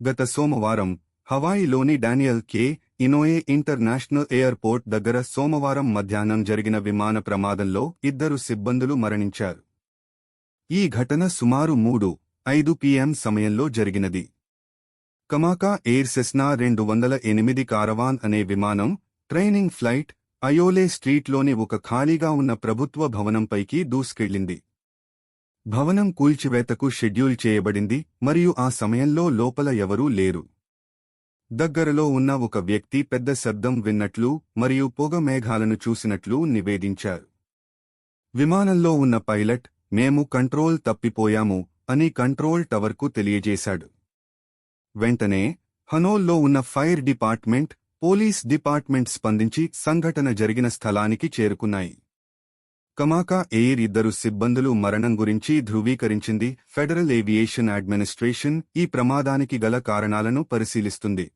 గత సోమవారం హవాయిలోని Daniel K Inouye international airport దగ్గర సోమవారం మధ్యాహ్నం జరిగిన విమాన ప్రమాదంలో ఇద్దరు సిబ్బందులు మరణించారు. ఈ ఘటన సుమారు మూడు ఐదు పిఎం సమయంలో జరిగినది. కమాకా ఎయిర్ సెస్నా రెండు వందల ఎనిమిది కారవాన్ అనే విమానం ట్రైనింగ్ ఫ్లైట్ అయోలే స్ట్రీట్లోని ఒక ఖాళీగా ఉన్న ప్రభుత్వ భవనంపైకి దూసుకెళ్ళింది భవనం కూల్చివేతకు షెడ్యూల్ చేయబడింది మరియు ఆ సమయంలో లోపల ఎవరూ లేరు. దగ్గరలో ఉన్న ఒక వ్యక్తి పెద్ద శబ్దం విన్నట్లు మరియు పొగ మేఘాలను చూసినట్లు నివేదించారు. విమానంలో ఉన్న పైలట్ మేము కంట్రోల్ తప్పిపోయాము అని కంట్రోల్ టవర్కు తెలియజేశాడు. వెంటనే హనోల్లో ఉన్న ఫైర్ డిపార్ట్మెంట్ పోలీస్ డిపార్ట్మెంట్ స్పందించి సంఘటన జరిగిన స్థలానికి చేరుకున్నాయి. కమాకా ఎయిర్ ఇద్దరు సిబ్బందులు మరణం గురించి ధృవీకరించింది. ఫెడరల్ ఏవియేషన్ అడ్మినిస్ట్రేషన్ ఈ ప్రమాదానికి గల కారణాలను పరిశీలిస్తుంది.